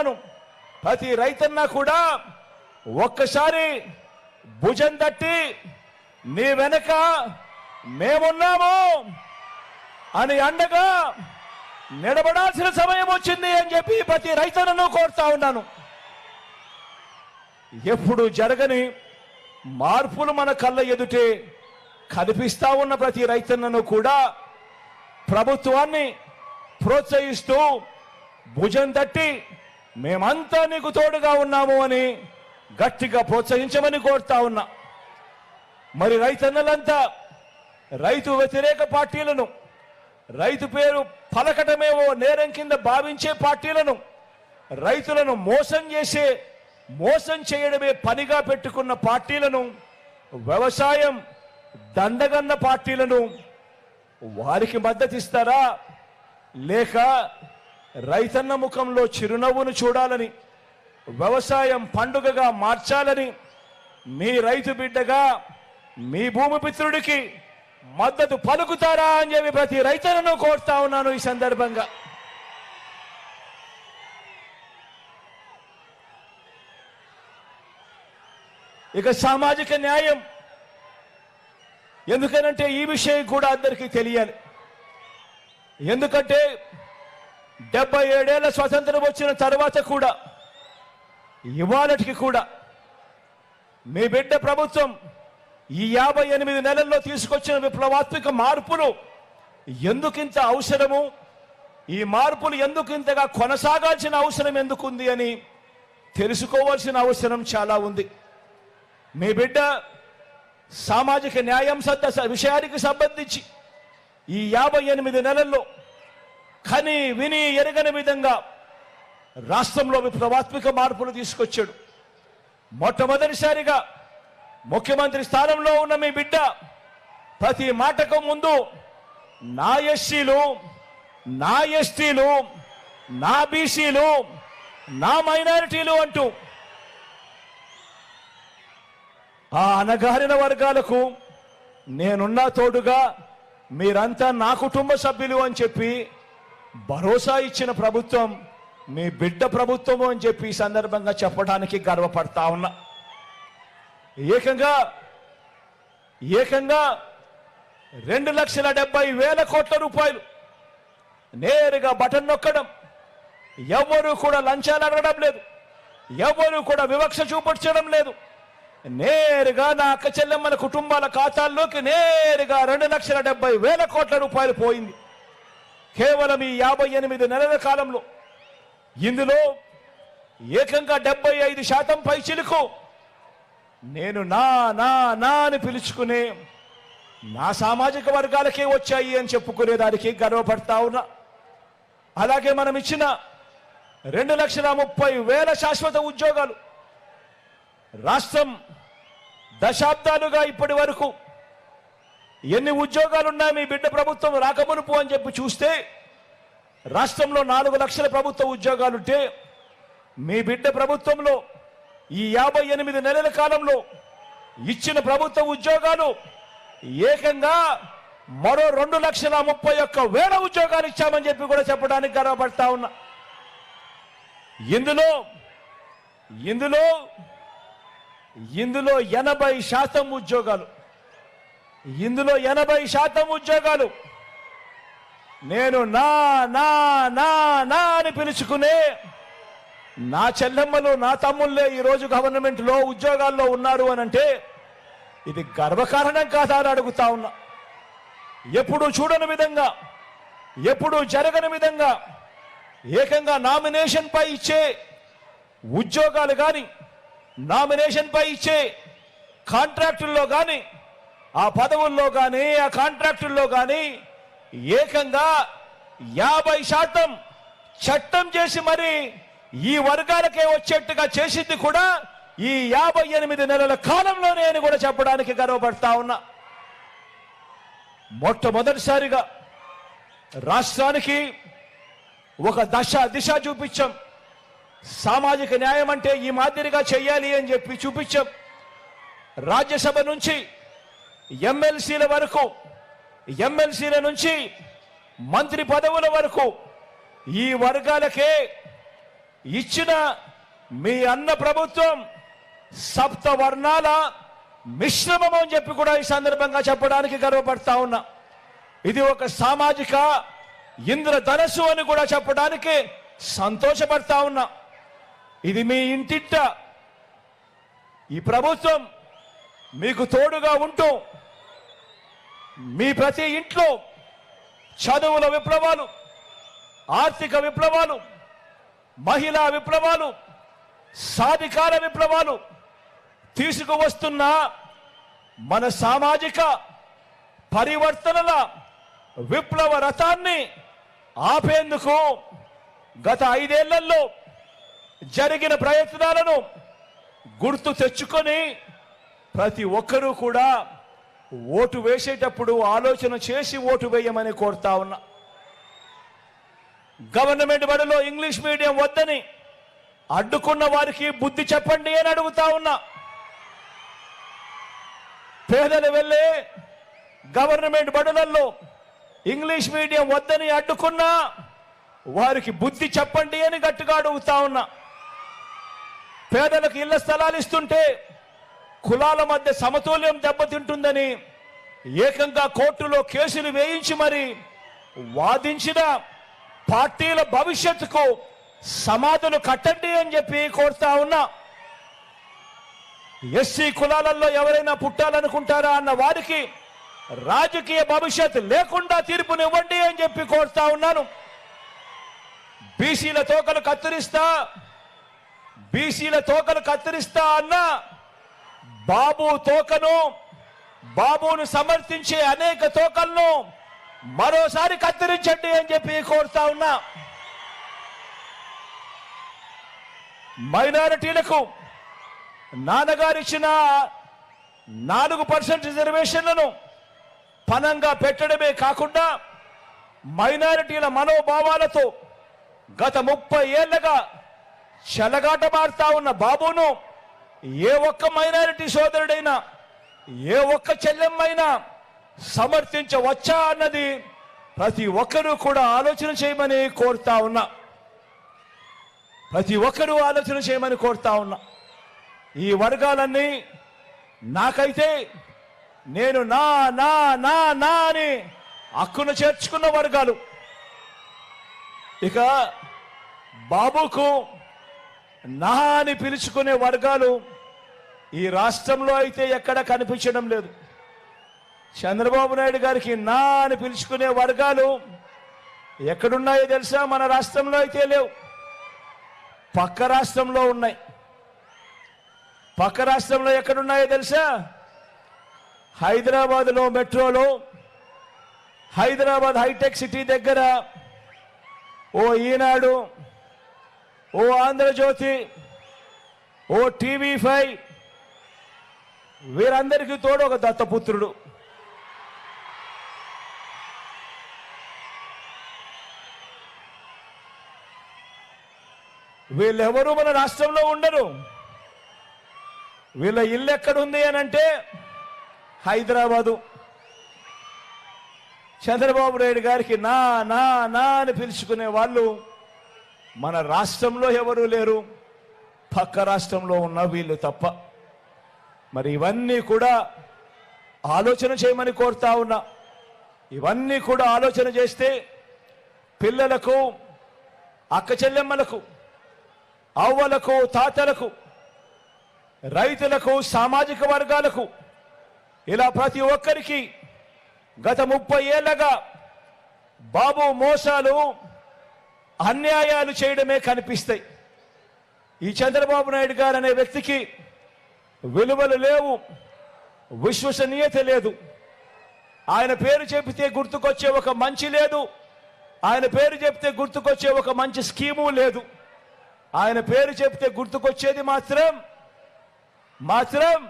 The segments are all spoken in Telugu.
ఉన్నాను ప్రతి రైతన్న కూడా ఒక్కసారి భుజం తట్టి నీ వెనక మేమున్నాము అని అండగా నిలబడాల్సిన సమయం వచ్చింది అని చెప్పి ప్రతి రైతన్నను కోరుతా ఉన్నాను. ఎప్పుడు జరగని మార్పులు మన కళ్ళ ఎదుటే కనిపిస్తా ఉన్న ప్రతి రైతన్నను కూడా ప్రభుత్వాన్ని ప్రోత్సహిస్తూ భుజం తట్టి మేమంతా నీకు తోడుగా ఉన్నాము అని గట్టిగా ప్రోత్సహించమని కోరుతా ఉన్నా. మరి రైతన్నలంతా రైతు వ్యతిరేక పార్టీలను రైతు పేరు పలకటమేవో నేరం కింద భావించే పార్టీలను రైతులను మోసం చేసే మోసం చేయడమే పనిగా పెట్టుకున్న పార్టీలను వ్యవసాయం దండగన్న పార్టీలను వారికి మద్దతు ఇస్తారా లేక రైతన్న ముఖంలో చిరునవ్వును చూడాలని వ్యవసాయం పండుగగా మార్చాలని మీ రైతు బిడ్డగా మీ భూమి పిత్రుడికి మద్దతు పలుకుతారా అని చెప్పి ప్రతి రైతన్నను కోరుతా ఉన్నాను ఈ సందర్భంగా. ఇక సామాజిక న్యాయం ఎందుకనంటే ఈ విషయం కూడా అందరికీ తెలియాలి. ఎందుకంటే డెబ్బై ఏడేళ్ళ స్వతంత్రం వచ్చిన తర్వాత కూడా ఇవాళటికి కూడా మీ బిడ్డ ప్రభుత్వం ఈ యాభై ఎనిమిది నెలల్లో తీసుకొచ్చిన విప్లవాత్మక మార్పులు ఎందుకింత అవసరము? ఈ మార్పులు ఎందుకింతగా కొనసాగాల్సిన అవసరం ఎందుకుంది అని తెలుసుకోవాల్సిన అవసరం చాలా ఉంది. మీ బిడ్డ సామాజిక న్యాయం సద్ద విషయానికి సంబంధించి ఈ యాభై ఎనిమిది నెలల్లో కని విని ఎరగని విధంగా రాష్ట్రంలో విప్లవాత్మిక మార్పులు తీసుకొచ్చాడు. మొట్టమొదటిసారిగా ముఖ్యమంత్రి స్థానంలో ఉన్న మీ బిడ్డ ప్రతి మాటకు ముందు నా ఎస్సీలు నా ఎస్టీలు నా బీసీలు నా మైనారిటీలు అంటూ ఆ అనగారిన వర్గాలకు నేనున్నా తోడుగా మీరంతా నా కుటుంబ సభ్యులు అని చెప్పి భరోసా ఇచ్చిన ప్రభుత్వం మీ బిడ్డ ప్రభుత్వము అని చెప్పి ఈ సందర్భంగా చెప్పడానికి గర్వపడతా ఉన్నా. ఏకంగా ఏకంగా రెండు లక్షల డెబ్బై వేల కోట్ల రూపాయలు నేరుగా బటన్ నొక్కడం. ఎవరు కూడా లంచాలు అడగడం లేదు. ఎవరు కూడా వివక్ష చూపించడం లేదు. నేరుగా నా అక్క చెల్లెమ్మల కుటుంబాల ఖాతాల్లోకి నేరుగా రెండు లక్షల డెబ్బై వేల కోట్ల రూపాయలు పోయింది. కేవలం ఈ యాభై ఎనిమిది నెలల కాలంలో ఇందులో ఏకంగా డెబ్బై ఐదు శాతం పై చిలుకు నేను నా నా నా అని పిలుచుకునే నా సామాజిక వర్గాలకే వచ్చాయి అని చెప్పుకునేదానికి గర్వపడతా ఉన్నా. అలాగే మనం ఇచ్చిన రెండు లక్షల ముప్పై వేల శాశ్వత ఉద్యోగాలు రాష్ట్రం దశాబ్దాలుగా ఇప్పటి వరకు ఎన్ని ఉద్యోగాలున్నాయి మీ బిడ్డ ప్రభుత్వం రాకమునుపు అని చెప్పి చూస్తే రాష్ట్రంలో నాలుగు లక్షల ప్రభుత్వ ఉద్యోగాలుంటే మీ బిడ్డ ప్రభుత్వంలో ఈ యాభై ఎనిమిది నెలల కాలంలో ఇచ్చిన ప్రభుత్వ ఉద్యోగాలు ఏకంగా మరో రెండు లక్షల ముప్పై ఒక్క వేల ఉద్యోగాలు ఇచ్చామని చెప్పి కూడా చెప్పడానికి గర్వపడతా ఉన్నా. ఇందులో ఇందులో ఇందులో ఎనభై శాతం ఉద్యోగాలు. ఇందులో ఎనభై శాతం ఉద్యోగాలు. నేను నా నా నా నా అని పిలుచుకునే నా చెల్లెమ్మలు నా తమ్ముళ్ళే ఈరోజు గవర్నమెంట్లో ఉద్యోగాల్లో ఉన్నారు అని అంటే ఇది గర్వకారణం కాదా అని అడుగుతా ఉన్నా. ఎప్పుడు చూడని విధంగా ఎప్పుడు జరగని విధంగా ఏకంగా నామినేషన్పై ఇచ్చే ఉద్యోగాలు కానీ నామినేషన్పై ఇచ్చే కాంట్రాక్టుల్లో కానీ ఆ పదవుల్లో కానీ ఆ కాంట్రాక్టుల్లో కానీ ఏకంగా యాభై శాతం చట్టం చేసి మరి ఈ వర్గాలకే వచ్చేట్టుగా చేసింది కూడా ఈ యాభై ఎనిమిది నెలల కాలంలోనే అని కూడా చెప్పడానికి గర్వపడతా ఉన్నా. మొట్టమొదటిసారిగా రాష్ట్రానికి ఒక దశ దిశ చూపించాం. సామాజిక న్యాయం అంటే ఈ మాదిరిగా చేయాలి అని చెప్పి చూపించాం. రాజ్యసభ నుంచి ఎమ్మెల్సీల వరకు ఎమ్మెల్సీల నుంచి మంత్రి పదవుల వరకు ఈ వర్గాలకే ఇచ్చిన మీ అన్న ప్రభుత్వం సప్త వర్ణాల మిశ్రమం అని చెప్పి కూడా ఈ సందర్భంగా చెప్పడానికి గర్వపడతా ఉన్నా. ఇది ఒక సామాజిక ఇంద్రధనస్సు అని కూడా చెప్పడానికి సంతోషపడతా ఉన్నా. ఇది మీ ఇంటింట. ఈ ప్రభుత్వం మీకు తోడుగా ఉంటూ మీ ప్రతి ఇంట్లో చదువుల విప్లవాలు ఆర్థిక విప్లవాలు మహిళా విప్లవాలు సాధికార విప్లవాలు తీసుకువస్తున్న మన సామాజిక పరివర్తనల విప్లవ రథాన్ని ఆపేందుకు గత ఐదేళ్ళలో జరిగిన ప్రయత్నాలను గుర్తు తెచ్చుకొని ప్రతి ఒక్కరూ కూడా ఓటు వేసేటప్పుడు ఆలోచన చేసి ఓటు వేయమని కోరుతా ఉన్నా. గవర్నమెంట్ బడిలో ఇంగ్లీష్ మీడియం వద్దని అడ్డుకున్న వారికి బుద్ధి చెప్పండి అని అడుగుతా ఉన్నా. పేదలు వెళ్ళే గవర్నమెంట్ బడులలో ఇంగ్లీష్ మీడియం వద్దని అడ్డుకున్నా వారికి బుద్ధి చెప్పండి అని గట్టిగా అడుగుతా ఉన్నా. పేదలకు ఇళ్ళ స్థలాలు ఇస్తుంటే కులాల మధ్య సమతుల్యం దెబ్బతింటుందని ఏకంగా కోర్టులో కేసులు వేయించి మరి వాదించిన పార్టీల భవిష్యత్తుకు సమాధులు కట్టండి అని చెప్పి కోరుతా ఉన్నా. ఎస్సీ కులాలలో ఎవరైనా పుట్టాలనుకుంటారా అన్న వారికి రాజకీయ భవిష్యత్ లేకుండా తీర్పునివ్వండి అని చెప్పి కోరుతా ఉన్నాను. బీసీల తోకలు కత్తిరిస్తా బీసీల తోకలు కత్తిరిస్తా అన్నా బాబు తోకను బాబును సమర్థించే అనేక తోకలను మరోసారి కత్తిరించండి అని చెప్పి కోరుతా ఉన్నా. మైనారిటీలకు నాన్నగారు ఇచ్చిన నాలుగు పర్సెంట్ రిజర్వేషన్లను పనంగా పెట్టడమే కాకుండా మైనారిటీల మనోభావాలతో గత ముప్పై ఏళ్ళుగా చెలగాటమాడుతా ఉన్న బాబును ఏ ఒక్క మైనారిటీ సోదరుడైనా ఏ ఒక్క చెల్లెమ్మైనా సమర్థించవచ్చా అన్నది ప్రతి ఒక్కరూ కూడా ఆలోచన చేయమని కోరుతా ఉన్నా. ప్రతి ఒక్కరూ ఆలోచన చేయమని కోరుతా ఉన్నా. ఈ వర్గాలన్నీ నాకైతే నేను నా నా నా నా అని హక్కును చేర్చుకున్న వర్గాలు. ఇక బాబుకు నా అని పిలుచుకునే వర్గాలు ఈ రాష్ట్రంలో అయితే ఎక్కడ కనిపించడం లేదు. చంద్రబాబు నాయుడు గారికి నా అని పిలుచుకునే వర్గాలు ఎక్కడున్నాయో తెలుసా? మన రాష్ట్రంలో అయితే లేవు. పక్క రాష్ట్రంలో ఉన్నాయి. పక్క రాష్ట్రంలో ఎక్కడున్నాయో తెలుసా? హైదరాబాద్లో మెట్రోలో హైదరాబాద్ హైటెక్ సిటీ దగ్గర ఓ ఈనాడు ఓ ఆంధ్రజ్యోతి ఓ టీవీ ఫైవ్ వీరందరికీ తోడు ఒక దత్తపుత్రుడు. వీళ్ళెవరూ మన రాష్ట్రంలో ఉండరు. వీళ్ళ ఇల్లు ఎక్కడుంది అని అంటే హైదరాబాదు. చంద్రబాబు నాయుడు గారికి నా నా నా అని పిలుచుకునే వాళ్ళు మన రాష్ట్రంలో ఎవరూ లేరు? పక్క రాష్ట్రంలో ఉన్న వీళ్ళు తప్ప. మరి ఇవన్నీ కూడా ఆలోచన చేయమని కోరుతా ఉన్నా. ఇవన్నీ కూడా ఆలోచన చేస్తే పిల్లలకు అక్క చెల్లెమ్మలకు అవ్వలకు తాతలకు రైతులకు సామాజిక వర్గాలకు ఇలా ప్రతి ఒక్కరికి గత ముప్పై ఏళ్ళగా బాబు మోసాలు అన్యాయాలు చేయడమే కనిపిస్తాయి. ఈ చంద్రబాబు నాయుడు గారు అనే వ్యక్తికి విలువలు లేవు విశ్వసనీయత లేదు. ఆయన పేరు చెబితే గుర్తుకొచ్చే ఒక మంచి లేదు ఆయన పేరు చెప్తే గుర్తుకొచ్చే ఒక మంచి స్కీము లేదు. ఆయన పేరు చెప్తే గుర్తుకొచ్చేది మాత్రం మాత్రం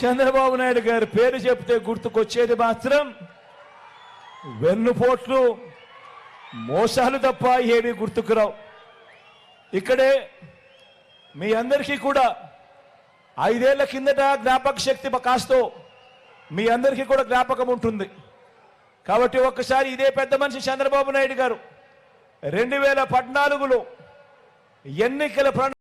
చంద్రబాబు నాయుడు గారి పేరు చెప్తే గుర్తుకొచ్చేది మాత్రం వెన్నుపోట్లు మోసాలు తప్ప ఏమీ గుర్తుకురావు ఇక్కడే మీ అందరికీ కూడా ఐదేళ్ళ కిందట జ్ఞాపక శక్తి కాస్తో మీ అందరికీ కూడా జ్ఞాపకం ఉంటుంది. కాబట్టి ఒక్కసారి ఇదే పెద్ద మనిషి చంద్రబాబు నాయుడు గారు రెండు వేల పద్నాలుగులో ఎన్నికల ప్రణా